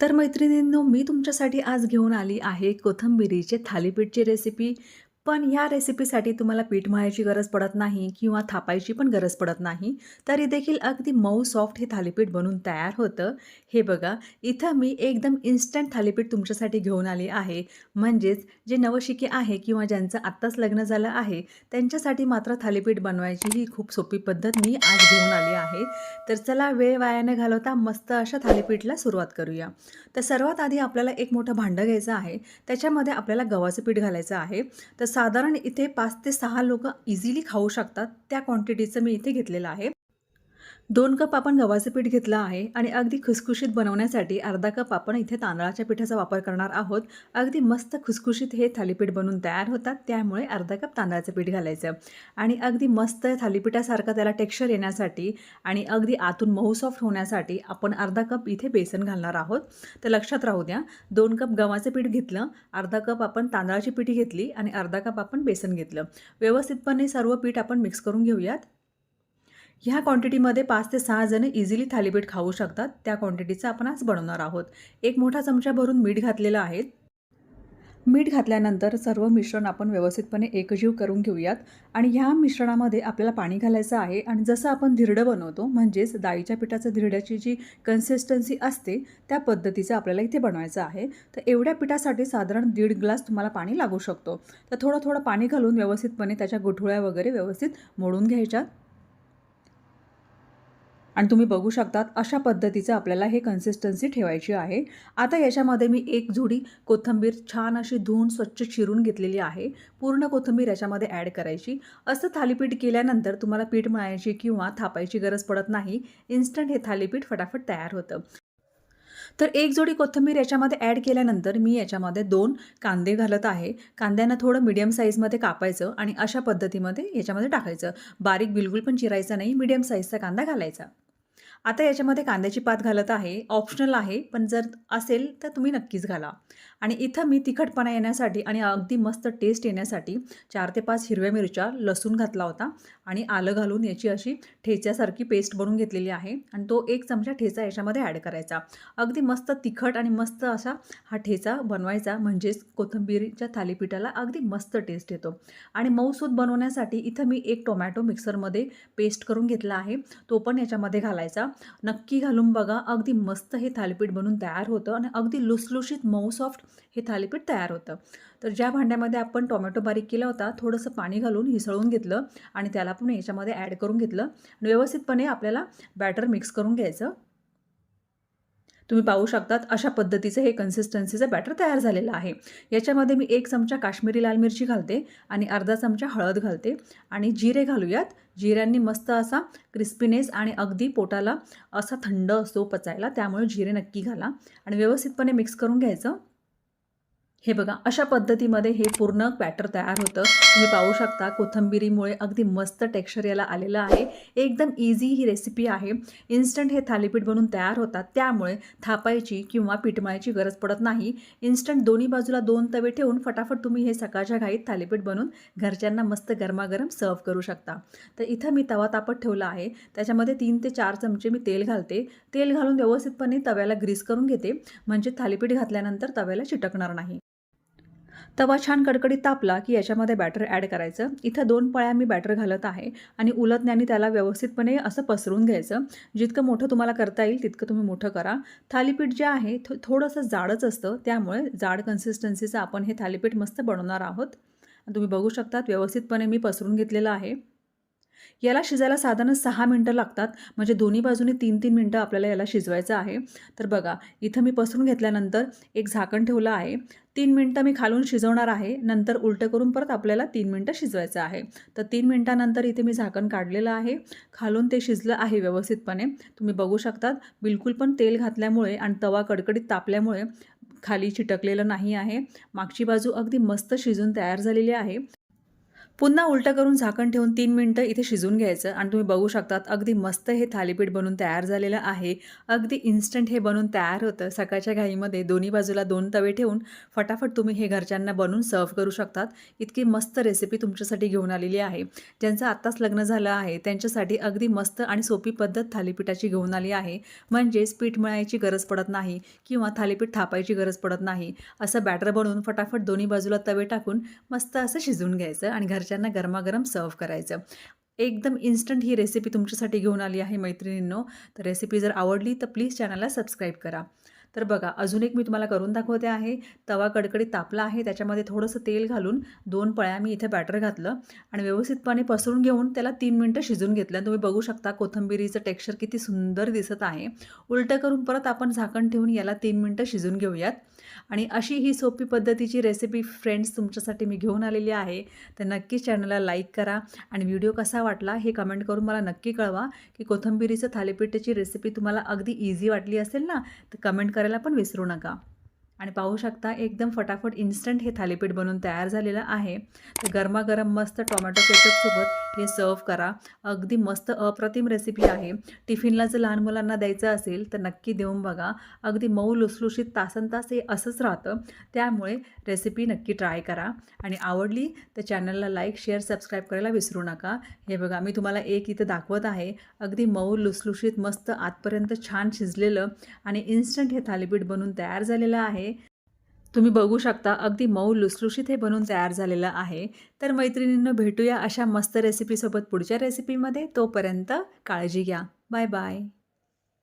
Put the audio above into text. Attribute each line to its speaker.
Speaker 1: तर मैत्रिणींनो मी तुमच्यासाठी आज घेऊन आली आहे कोथिंबिरीचे थालीपीठची रेसिपी पण ह्या रेसिपीसाठी तुम्हाला पीठ मळायची गरज पडत नाही किंवा थापायची पण गरज पडत नाही. तरी देखील अगदी मऊ सॉफ्ट हे थालीपीठ बनून तयार होतं. हे बघा इथं मी एकदम इन्स्टंट थालीपीठ तुमच्यासाठी घेऊन आली आहे. म्हणजेच जे नवशिके आहे किंवा ज्यांचं आत्ताच लग्न झालं आहे त्यांच्यासाठी मात्र थालीपीठ बनवायची ही खूप सोपी पद्धत मी आज घेऊन आली आहे. तर चला वेळ वाया न घालवता मस्त अशा थालीपीठला सुरुवात करूया. तर सर्वात आधी आपल्याला एक मोठं भांडं घ्यायचं आहे. त्याच्यामध्ये आपल्याला गव्हाचं पीठ घालायचं आहे. तर साधारण इथे पाच ते सहा लोक इझिली खाऊ शकतात. त्या क्वांटिटीचं मी इथे घेतलेलं आहे. दोन कप आपण गव्हाचं पीठ घेतलं आहे आणि अगदी खुसखुशीत बनवण्यासाठी अर्धा कप आपण इथे तांदळाच्या पिठाचा वापर करणार आहोत. अगदी मस्त खुसखुशीत हे थालीपीठ बनवून तयार होतात. त्यामुळे अर्धा कप तांदळाचं पीठ घालायचं. आणि अगदी मस्त थालीपीठासारखं त्याला टेक्स्चर येण्यासाठी आणि अगदी आतून मऊ सॉफ्ट होण्यासाठी आपण अर्धा कप इथे बेसन घालणार आहोत. तर लक्षात राहू द्या दोन कप गव्हाचं पीठ घेतलं अर्धा कप आपण तांदळाची पिठी घेतली आणि अर्धा कप आपण बेसन घेतलं. व्यवस्थितपणे सर्व पीठ आपण मिक्स करून घेऊयात. ह्या क्वांटिटीमध्ये पाच ते सहा जण इझिली थालीपीठ खाऊ शकतात. त्या क्वांटिटीचं आपण आज बनवणार आहोत. एक मोठा चमचा भरून मीठ घातलेलं आहे. मीठ घातल्यानंतर सर्व मिश्रण आपण व्यवस्थितपणे एकजीव करून घेऊयात. आणि ह्या मिश्रणामध्ये आपल्याला पाणी घालायचं आहे. आणि जसं आपण धिरडं बनवतो म्हणजेच डाळीच्या पिठाचं धिरड्याची जी कन्सिस्टन्सी असते त्या पद्धतीचं आपल्याला इथे बनवायचं आहे. तर एवढ्या पिठासाठी साधारण दीड ग्लास तुम्हाला पाणी लागू शकतो. तर थोडं थोडं पाणी घालून व्यवस्थितपणे त्याच्या गुठुळ्या वगैरे व्यवस्थित मोडून घ्यायच्यात. आणि तुम्ही बघू शकतात अशा पद्धतीचं आपल्याला हे कन्सिस्टन्सी ठेवायची आहे. आता याच्यामध्ये मी एक झुडी कोथिंबीर छान अशी धुवून स्वच्छ चिरून घेतलेली आहे. पूर्ण कोथिंबीर याच्यामध्ये ॲड करायची. असं थालीपीठ केल्यानंतर तुम्हाला पीठ मळायची किंवा थापायची गरज पडत नाही. इन्स्टंट हे थालीपीठ फटाफट तयार होतं. तर एक जोडी कोथिंबीर याच्यामध्ये ॲड केल्यानंतर मी याच्यामध्ये दोन कांदे घालत आहे. कांद्यांना थोडं मीडियम साईजमध्ये कापायचं आणि अशा पद्धतीमध्ये याच्यामध्ये टाकायचं. बारीक बिलकुल पण चिरायचं नाही. मीडियम साईजचा कांदा घालायचा. आता याच्यामध्ये कांद्याची पात घालत आहे ऑप्शनल आहे पण जर असेल तर तुम्ही नक्कीच घाला. आणि इथं मी तिखटपणा येण्यासाठी आणि अगदी मस्त टेस्ट येण्यासाठी चार ते पाच हिरव्या मिरच्या लसूण घातला होता आणि आलं घालून याची अशी ठेच्यासारखी पेस्ट बनवून घेतलेली आहे आणि तो एक चमचा ठेचा याच्यामध्ये ॲड करायचा. अगदी मस्त तिखट आणि मस्त असा हा ठेचा बनवायचा म्हणजेच कोथिंबीरच्या थालीपीठाला अगदी मस्त टेस्ट येतो. आणि मऊसूद बनवण्यासाठी इथं मी एक टोमॅटो मिक्सरमध्ये पेस्ट करून घेतला आहे तो पण याच्यामध्ये घालायचा. नक्की घालून बघा. अगदी मस्त हे थालीपीठ बनून तयार होतं आणि अगदी लुसलुशीत मऊ सॉफ्ट हे थालीपीठ तयार होतं. तर ज्या भांड्यामध्ये आपण टोमॅटो बारीक केला होता थोडंसं पाणी घालून हिसळून घेतलं आणि त्याला पण याच्यामध्ये ॲड करून घेतलं. आणि व्यवस्थितपणे आपल्याला बॅटर मिक्स करून घ्यायचं. तुम्ही पाहू शकतात अशा पद्धतीचं हे कन्सिस्टन्सीचं बॅटर तयार झालेलं आहे. याच्यामध्ये मी एक चमचा काश्मीरी लाल मिरची घालते आणि अर्धा चमचा हळद घालते आणि जिरे घालूयात. जिऱ्यांनी मस्त असा क्रिस्पीनेस आणि अगदी पोटाला असा थंड असतो पचायला त्यामुळे जिरे नक्की घाला. आणि व्यवस्थितपणे मिक्स करून घ्यायचं. हे बघा अशा पद्धतीमध्ये हे पूर्ण बॅटर तयार होतं. तुम्ही पाहू शकता कोथंबिरीमुळे अगदी मस्त टेक्स्चर याला आलेलं आहे. एकदम इझी ही रेसिपी आहे. इन्स्टंट हे थालीपीठ बनवून तयार होतात. त्यामुळे थापायची किंवा पिठमळायची गरज पडत नाही. इन्स्टंट दोन्ही बाजूला दोन तवे ठेवून फटाफट तुम्ही हे सकाळच्या घाईत थालीपीठ बनवून घरच्यांना मस्त गरमागरम सर्व करू शकता. तर इथं मी तवा तापत ठेवला आहे. त्याच्यामध्ये तीन ते चार चमचे मी तेल घालते. तेल घालून व्यवस्थितपणे तव्याला ग्रीस करून घेते. म्हणजे थालीपीठ घातल्यानंतर तव्याला चिटकणार नाही. तवा छान कडकडीत तापला की याच्यामध्ये बॅटर ॲड करायचं. इथं दोन पळ्या मी बॅटर घालत आहे आणि उलटण्याने त्याला व्यवस्थितपणे असं पसरून घ्यायचं. जितकं मोठं तुम्हाला करता येईल तितकं तुम्ही मोठं करा. थालीपीठ जे आहे थो थोडंसं जाडच असतं त्यामुळे जाड कन्सिस्टन्सीचं आपण हे थालीपीठ मस्त बनवणार आहोत. तुम्ही बघू शकतात व्यवस्थितपणे मी पसरून घेतलेलं आहे. याला शिजायला साधारण सहा मिनटं लागतात. म्हणजे दोन्ही बाजूने तीन तीन मिनटं आपल्याला याला शिजवायचं आहे. तर बघा इथं मी पसरून घेतल्यानंतर एक झाकण ठेवलं आहे. तीन मिनटं मी खालून शिजवणार आहे. नंतर उलटं करून परत आपल्याला तीन मिनटं शिजवायचं आहे. तर तीन मिनटानंतर इथे मी झाकण काढलेलं आहे. खालून ते शिजलं आहे व्यवस्थितपणे. तुम्ही बघू शकतात बिलकुल पण तेल घातल्यामुळे आणि तवा कडकडीत तापल्यामुळे खाली चिटकलेलं नाही आहे. मागची बाजू अगदी मस्त शिजून तयार झालेली आहे. पुन्हा उलटं करून झाकण ठेवून तीन मिनटं इथे शिजून घ्यायचं आणि तुम्ही बघू शकतात अगदी मस्त हे थालीपीठ बनून तयार झालेलं आहे. अगदी इन्स्टंट हे बनून तयार होतं. सकाळच्या घाईमध्ये दोन्ही बाजूला दोन तवे ठेवून फटाफट तुम्ही हे घरच्यांना बनवून सर्व करू शकतात. इतकी मस्त रेसिपी तुमच्यासाठी घेऊन आलेली आहे. ज्यांचं आत्ताच लग्न झालं आहे त्यांच्यासाठी अगदी मस्त आणि सोपी पद्धत थालीपीठाची घेऊन आली आहे. म्हणजेच पीठ मळायची गरज पडत नाही किंवा थालीपीठ थापायची गरज पडत नाही. असं बॅटर बनवून फटाफट दोन्ही बाजूला तवे टाकून मस्त असं शिजवून घ्यायचं आणि घर घरच्यांना गरमागरम सर्व करायचं. एकदम इन्स्टंट ही रेसिपी तुमच्यासाठी घेऊन आली आहे मैत्रिणींनो. तर रेसिपी जर आवडली तर प्लीज चॅनलला सबस्क्राईब करा. तर बघा अजून एक मी तुम्हाला करून दाखवते आहे. तवा कडकडीत तापला आहे त्याच्यामध्ये थोडंसं तेल घालून दोन पळ्या मी इथे बॅटर घातलं आणि व्यवस्थितपणे पसरून घेऊन त्याला तीन मिनटं शिजून घेतलं. तुम्ही बघू शकता कोथंबिरीचं टेक्स्चर किती सुंदर दिसत आहे. उलटं करून परत आपण झाकण ठेवून याला तीन मिनटं शिजून घेऊयात. आणि अशी ही सोपी पद्धतीची रेसिपी फ्रेंड्स तुमच्यासाठी मी घेऊन आलेली आहे. तर नक्की चॅनलला लाईक करा आणि व्हिडिओ कसा वाटला हे कमेंट करून मला नक्की कळवा की कोथिंबिरीचं थालीपीठाची रेसिपी तुम्हाला अगदी इझी वाटली असेल ना? तर कमेंट करायला पण विसरू नका. आणि पाहू शकता एकदम फटाफट इन्स्टंट हे थालीपीठ बनून तयार झालेलं आहे. तर गरमागरम मस्त टोमॅटो केचपसोबत हे सर्व करा. अगदी मस्त अप्रतिम रेसिपी आहे. टिफिनला जर लहान मुलांना द्यायचं असेल तर नक्की देऊन बघा. अगदी मऊ लुसलुशीत तासन तास हे असंच राहतं. त्यामुळे रेसिपी नक्की ट्राय करा. आणि आवडली तर चॅनलला लाईक शेअर सबस्क्राईब करायला विसरू नका. हे बघा मी तुम्हाला एक इथं दाखवत आहे. अगदी मऊ लुसलुशीत मस्त आतपर्यंत छान शिजलेलं आणि इन्स्टंट हे थालीपीठ बनून तयार झालेलं आहे. तुम्ही बघू शकता अगदी मऊ लुसलुशीत हे बनवून तयार झालेलं आहे. तर मैत्रिणींना भेटूया अशा मस्त रेसिपीसोबत पुढच्या रेसिपीमध्ये तोपर्यंत काळजी घ्या. Bye bye